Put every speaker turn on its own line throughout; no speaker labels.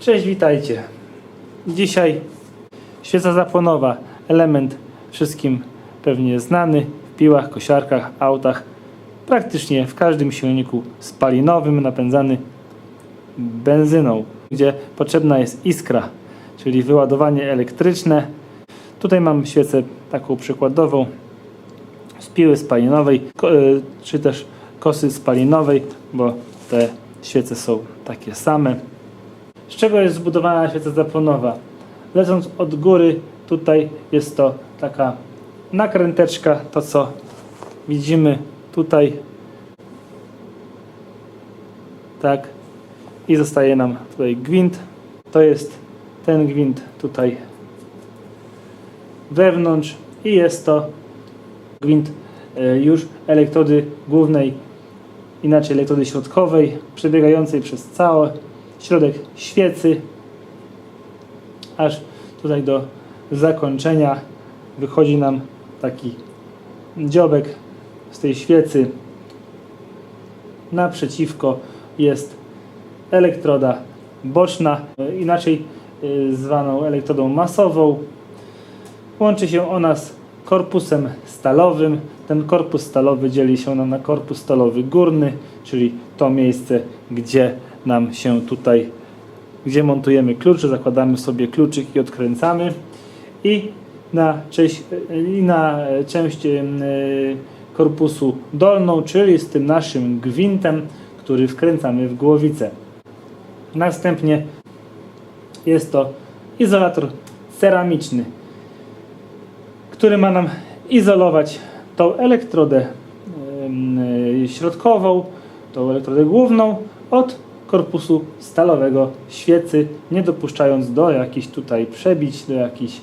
Cześć, witajcie. Dzisiaj świeca zapłonowa, element wszystkim pewnie znany w piłach, kosiarkach, autach, praktycznie w każdym silniku spalinowym napędzany benzyną, gdzie potrzebna jest iskra, czyli wyładowanie elektryczne. Tutaj mam świecę taką przykładową z piły spalinowej, y, czy też kosy spalinowej, bo te świece są takie same. Z czego jest zbudowana świeca zapłonowa? Lecąc od góry, tutaj jest to taka nakręteczka, to co widzimy tutaj. Tak. I zostaje nam tutaj gwint. To jest ten gwint tutaj wewnątrz i jest to gwint e, już elektrody głównej, inaczej elektrody środkowej, przebiegającej przez cały środek świecy, aż tutaj do zakończenia wychodzi nam taki dziobek z tej świecy. Naprzeciwko jest elektroda boczna, inaczej e, zwaną elektrodą masową. Łączy się ona z korpusem stalowym. Ten korpus stalowy dzieli się nam na korpus stalowy górny, czyli to miejsce, gdzie nam się tutaj, gdzie montujemy klucze, zakładamy sobie kluczyk i odkręcamy. I na część, i na część e, korpusu dolną, czyli z tym naszym gwintem, który wkręcamy w głowicę. Następnie jest to izolator ceramiczny, który ma nam izolować tą elektrodę y, środkową, tą elektrodę główną od korpusu stalowego. Świecy, nie dopuszczając do jakichś tutaj przebić, do jakichś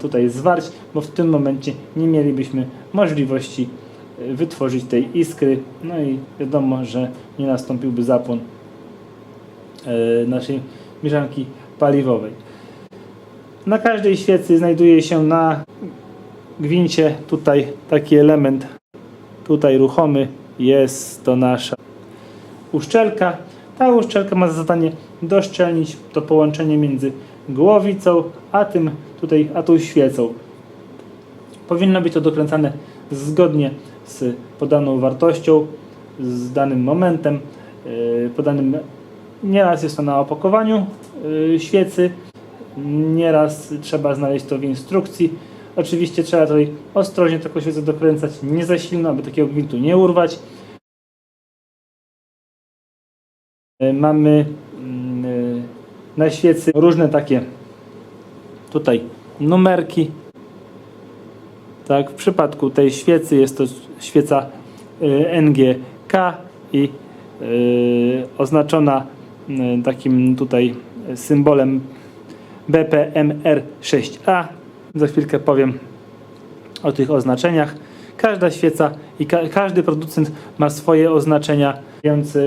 tutaj zwarć, bo w tym momencie nie mielibyśmy możliwości y, wytworzyć tej iskry, no i wiadomo, że nie nastąpiłby zapłon e, naszej mieszanki paliwowej. Na każdej świecy znajduje się na gwincie tutaj taki element. Tutaj ruchomy jest to nasza uszczelka ta uszczelka ma za zadanie doszczelnić to połączenie między głowicą a tym tutaj a tą świecą. Powinno być to dokręcane zgodnie z podaną wartością z danym momentem yy, podanym nieraz jest to na opakowaniu yy, świecy. Nieraz trzeba znaleźć to w instrukcji. Oczywiście trzeba tutaj ostrożnie taką świecę dokręcać, nie za silno, aby takiego gwintu nie urwać. Mamy mm, e, na świecy różne takie tutaj numerki. Tak, w przypadku tej świecy jest to świeca e, NGK i e, oznaczona e, takim tutaj symbolem BPMR6A. Za chwilkę powiem o tych oznaczeniach. Każda świeca i ka każdy producent ma swoje oznaczenia, więc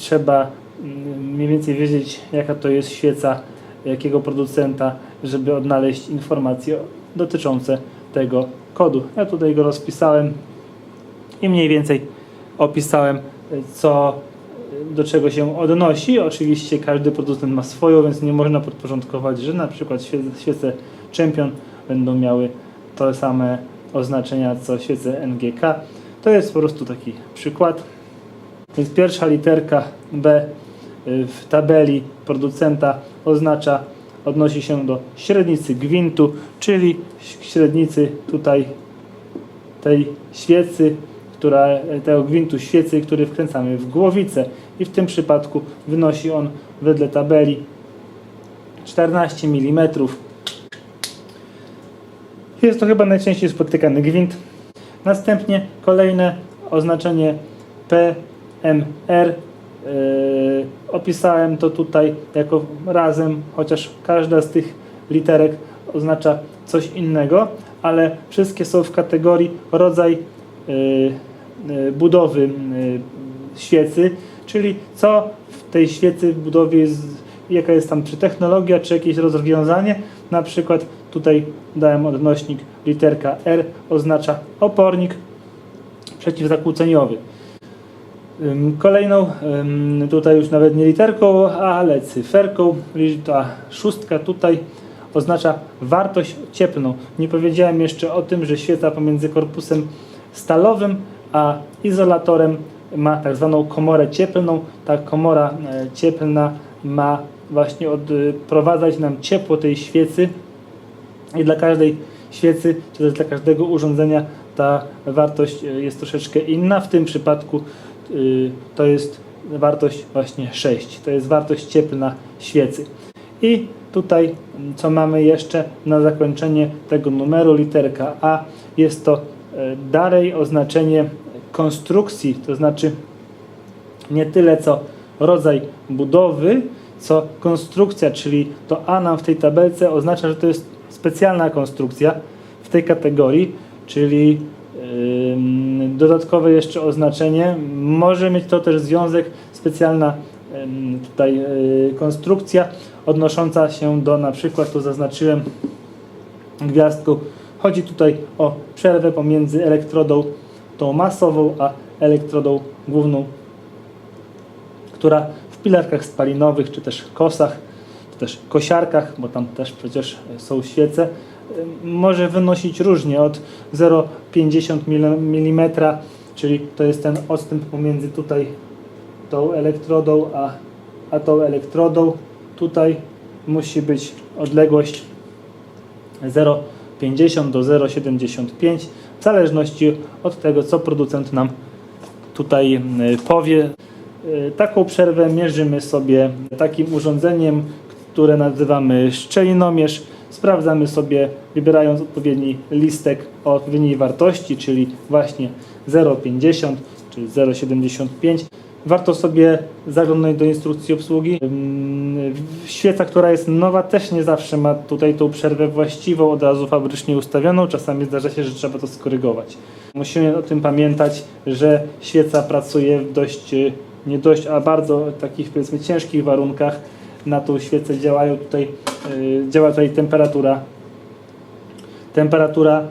trzeba mm, mniej więcej wiedzieć, jaka to jest świeca, jakiego producenta, żeby odnaleźć informacje dotyczące tego kodu. Ja tutaj go rozpisałem i mniej więcej opisałem, co do czego się odnosi. Oczywiście każdy producent ma swoją, więc nie można podporządkować, że na przykład świe- świece Champion będą miały te same oznaczenia co świece NGK. To jest po prostu taki przykład. Więc pierwsza literka B y, w tabeli producenta oznacza, odnosi się do średnicy gwintu, czyli średnicy tutaj tej świecy, która, tego gwintu świecy, który wkręcamy w głowicę i w tym przypadku wynosi on wedle tabeli 14 mm. Jest to chyba najczęściej spotykany gwint. Następnie kolejne oznaczenie PMR. Yy, opisałem to tutaj jako razem, chociaż każda z tych literek oznacza coś innego, ale wszystkie są w kategorii rodzaj yy, yy, budowy świecy, czyli co w tej świecy w budowie jest, jaka jest tam czy technologia, czy jakieś rozwiązanie. Na przykład tutaj dałem odnośnik literka R oznacza opornik przeciwzakłóceniowy. Kolejną, tutaj już nawet nie literką, ale cyferką, ta szóstka tutaj oznacza wartość cieplną. Nie powiedziałem jeszcze o tym, że świeca pomiędzy korpusem stalowym a izolatorem ma tak zwaną komorę cieplną. Ta komora e, cieplna ma właśnie odprowadzać nam ciepło tej świecy i dla każdej świecy, czy też dla każdego urządzenia ta wartość e, jest troszeczkę inna. W tym przypadku to jest wartość właśnie 6. To jest wartość cieplna świecy. I tutaj m, co mamy jeszcze na zakończenie tego numeru literka A jest to e, dalej oznaczenie konstrukcji, to znaczy nie tyle co rodzaj budowy, co konstrukcja, czyli to A nam w tej tabelce oznacza, że to jest specjalna konstrukcja w tej kategorii, czyli dodatkowe jeszcze oznaczenie. Może mieć to też związek specjalna tutaj y, konstrukcja odnosząca się do na przykład, tu zaznaczyłem gwiazdką, chodzi tutaj o przerwę pomiędzy elektrodą tą masową, a elektrodą główną, która w pilarkach spalinowych, czy też kosach, czy też kosiarkach, bo tam też przecież są świece, może wynosić różnie od 0,50 mm, czyli to jest ten odstęp pomiędzy tutaj tą elektrodą, a, a tą elektrodą. Tutaj musi być odległość 0,50 do 0,75 w zależności od tego, co producent nam tutaj y, powie. Y, Taką przerwę mierzymy sobie takim urządzeniem, które nazywamy szczelinomierz. Sprawdzamy sobie, wybierając odpowiedni listek o odpowiedniej wartości, czyli właśnie 0,50 czy 0,75. Warto sobie zaglądnąć do instrukcji obsługi. Świeca, która jest nowa, też nie zawsze ma tutaj tą przerwę właściwą, od razu fabrycznie ustawioną. Czasami zdarza się, że trzeba to skorygować. Musimy o tym pamiętać, że świeca pracuje w dość, y, nie dość, a bardzo takich powiedzmy ciężkich warunkach. Na tą świecę działają tutaj, działa tutaj temperatura. Temperatura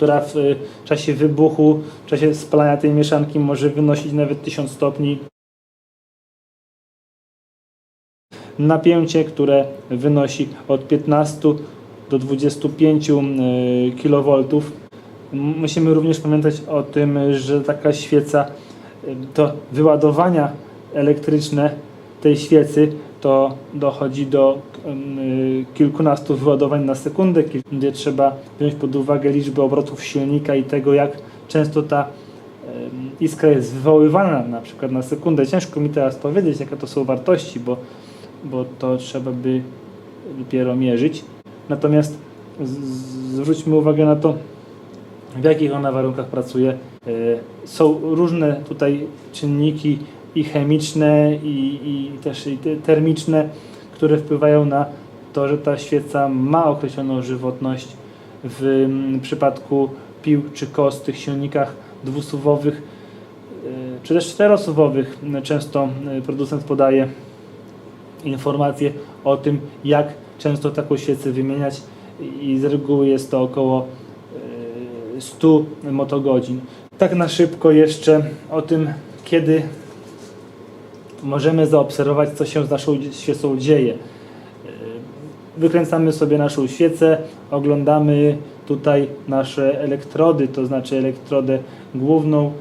która w y, czasie wybuchu, w czasie spalania tej mieszanki może wynosić nawet 1000 stopni. Napięcie, które wynosi od 15 do 25 kV. Musimy również pamiętać o tym, że taka świeca y, to wyładowania elektryczne tej świecy to dochodzi do y, kilkunastu wyładowań na sekundę, gdzie trzeba wziąć pod uwagę liczbę obrotów silnika i tego, jak często ta iskra jest wywoływana na przykład na sekundę. Ciężko mi teraz powiedzieć, jakie to są wartości, bo, bo to trzeba by dopiero mierzyć. Natomiast zwróćmy uwagę na to, w jakich ona warunkach pracuje. E, Są różne tutaj czynniki i chemiczne, i, i też i te- termiczne, które wpływają na to, że ta świeca ma określoną żywotność. W mm, przypadku pił czy kos, tych silnikach dwusuwowych, e, czy też czterosuwowych, często e, producent podaje informacje o tym, jak często taką świecę wymieniać i z reguły jest to około e, 100 motogodzin. Tak na szybko jeszcze o tym, kiedy możemy zaobserwować, co się z naszą świecą dzieje. E, Wykręcamy sobie naszą świecę, oglądamy tutaj nasze elektrody, to znaczy elektrodę główną.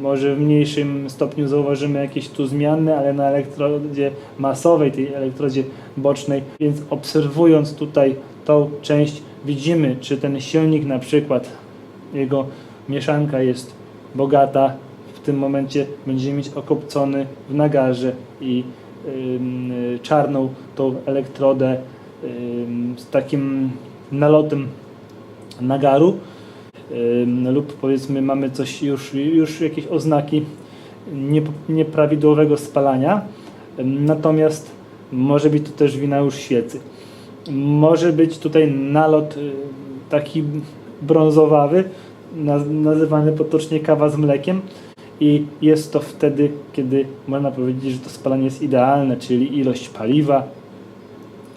Może w mniejszym stopniu zauważymy jakieś tu zmiany, ale na elektrodzie masowej, tej elektrodzie bocznej, więc obserwując tutaj tą część, widzimy, czy ten silnik na przykład, jego mieszanka jest bogata, tym momencie będziemy mieć okopcony w nagarze i y, czarną tą elektrodę ym, z takim nalotem nagaru ym, lub powiedzmy mamy coś już, już jakieś oznaki nie, nieprawidłowego spalania. Natomiast może być to też wina już świecy. Może być tutaj nalot y, taki brązowawy naz- nazywany potocznie kawa z mlekiem i jest to wtedy, kiedy można powiedzieć, że to spalanie jest idealne, czyli ilość paliwa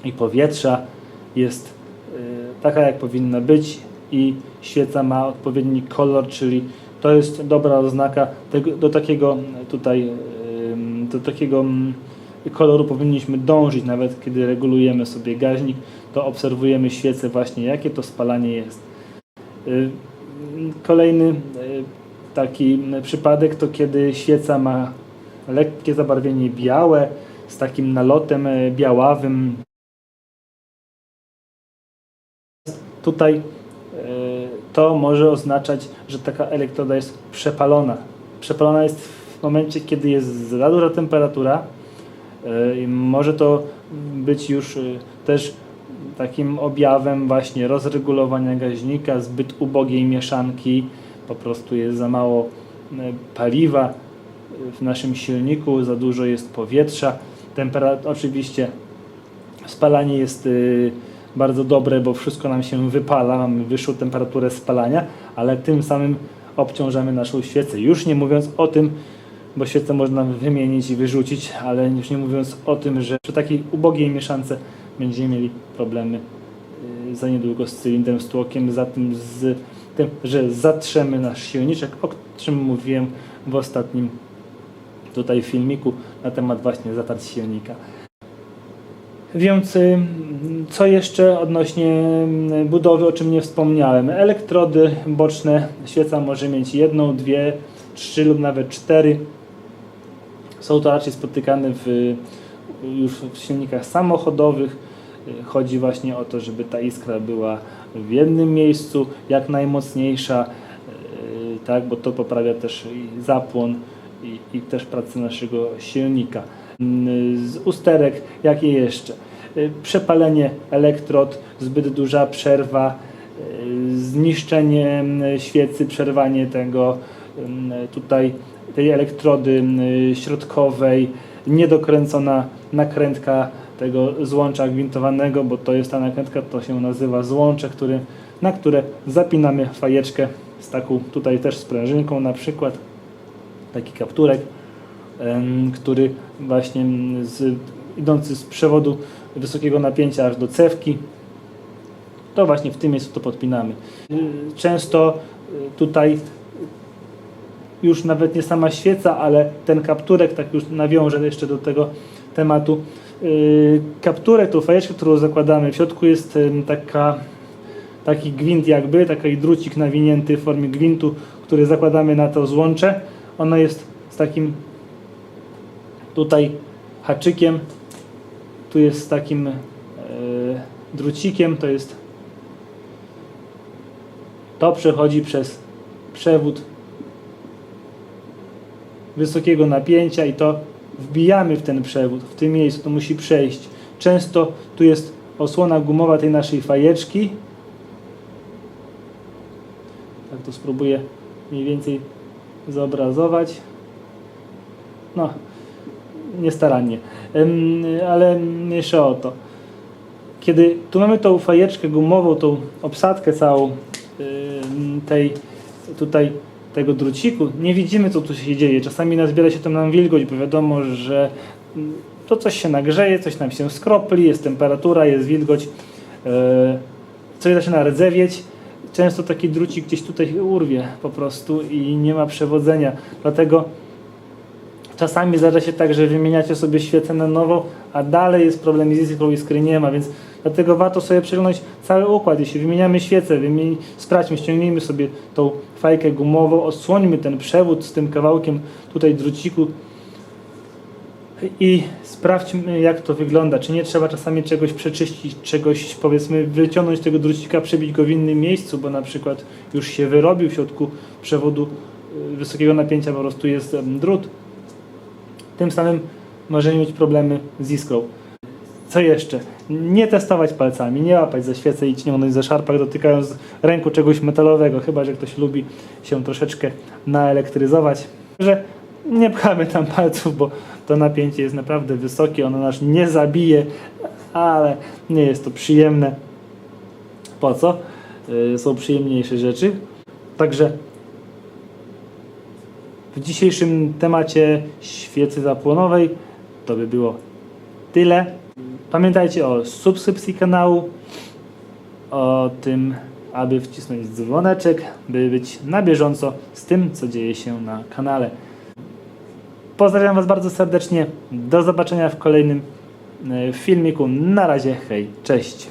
i powietrza jest y, taka, jak powinna być i świeca ma odpowiedni kolor, czyli to jest dobra oznaka. Tego, do takiego tutaj, ym, do takiego mm, koloru powinniśmy dążyć, nawet kiedy regulujemy sobie gaźnik, to obserwujemy świecę właśnie, jakie to spalanie jest. Y, Kolejny taki przypadek to kiedy świeca ma lekkie zabarwienie białe z takim nalotem y, białawym. Tutaj y, to może oznaczać, że taka elektroda jest przepalona. Przepalona jest w momencie, kiedy jest za duża temperatura. i Może to być już też takim objawem właśnie rozregulowania gaźnika, zbyt ubogiej mieszanki, po prostu jest za mało y, paliwa w naszym silniku, za dużo jest powietrza. Temperatura, oczywiście spalanie jest y, bardzo dobre, bo wszystko nam się wypala, mamy wyższą temperaturę spalania, ale tym samym obciążamy naszą świecę. Już nie mówiąc o tym, bo świecę można wymienić i wyrzucić, ale już nie mówiąc o tym, że przy takiej ubogiej mieszance będziemy mieli problemy y, za niedługo z cylindrem, z tłokiem, za tym, z tym, że zatrzemy nasz silniczek, o czym mówiłem w ostatnim tutaj filmiku na temat właśnie zatarć silnika. Więc co jeszcze odnośnie budowy, o czym nie wspomniałem. Elektrody boczne, świeca może mieć jedną, dwie, trzy lub nawet cztery. Są to raczej spotykane w, już w silnikach samochodowych. Chodzi właśnie o to, żeby ta iskra była w jednym miejscu, jak najmocniejsza, y, tak, bo to poprawia też zapłon i, i też pracę naszego silnika. Mm, Z usterek, jakie jeszcze? Y, Przepalenie elektrod, zbyt duża przerwa, y, zniszczenie mm, świecy, przerwanie tego mm, tutaj tej elektrody środkowej, niedokręcona nakrętka tego złącza gwintowanego, bo to jest ta nakrętka, to się nazywa złącze, który, na które zapinamy fajeczkę z taką tutaj też sprężynką na przykład, taki kapturek, który właśnie z, idący z przewodu wysokiego napięcia aż do cewki, to właśnie w tym miejscu to podpinamy. Często y, tutaj już nawet nie sama świeca, ale ten kapturek, tak już nawiążę jeszcze do tego tematu. Yy, Kapturek, tą fajeczkę, którą zakładamy, w środku jest taka, taki gwint jakby, taki drucik nawinięty w formie gwintu, który zakładamy na to złącze. Ono jest z takim tutaj haczykiem, tu jest z takim yy, drucikiem, to jest to przechodzi przez przewód wysokiego napięcia i to wbijamy w ten przewód, w tym miejscu to musi przejść. Często tu jest osłona gumowa tej naszej fajeczki. Tak to spróbuję mniej więcej zobrazować. No, niestarannie. Ale mniejsza o to. Kiedy tu mamy tą fajeczkę gumową, tą obsadkę całą tej tutaj tego druciku, nie widzimy co tu się dzieje. Czasami nazbiera się tam nam wilgoć, bo wiadomo, że mm, to coś się nagrzeje, coś nam się skropli, jest temperatura, jest wilgoć, yy, coś zaczyna rdzewieć. Często taki drucik gdzieś tutaj urwie po prostu i nie ma przewodzenia. Dlatego Czasami zdarza się tak, że wymieniacie sobie świecę na nowo, a dalej jest problem z iskrą, iskry nie ma, więc dlatego warto sobie przeglądać cały układ. Jeśli wymieniamy świecę, wymieni, sprawdźmy, ściągnijmy sobie tą fajkę gumową, odsłońmy ten przewód z tym kawałkiem tutaj druciku i sprawdźmy jak to wygląda. Czy nie trzeba czasami czegoś przeczyścić, czegoś powiedzmy wyciągnąć tego drucika, przebić go w innym miejscu, bo na przykład już się wyrobił w środku przewodu y, wysokiego napięcia po prostu jest drut tym samym możemy mieć problemy z iskrą. Co jeszcze? Nie testować palcami, nie łapać za świecę i ciągnąć za szarpak, dotykając ręku czegoś metalowego, chyba że ktoś lubi się troszeczkę naelektryzować. Że nie pchamy tam palców, bo to napięcie jest naprawdę wysokie, ono nas nie zabije, ale nie jest to przyjemne. Po co? Yy, Są przyjemniejsze rzeczy. Także w dzisiejszym temacie świecy zapłonowej to by było tyle. Pamiętajcie o subskrypcji kanału, o tym, aby wcisnąć dzwoneczek, by być na bieżąco z tym, co dzieje się na kanale. Pozdrawiam Was bardzo serdecznie. Do zobaczenia w kolejnym e, filmiku. Na razie, hej, cześć.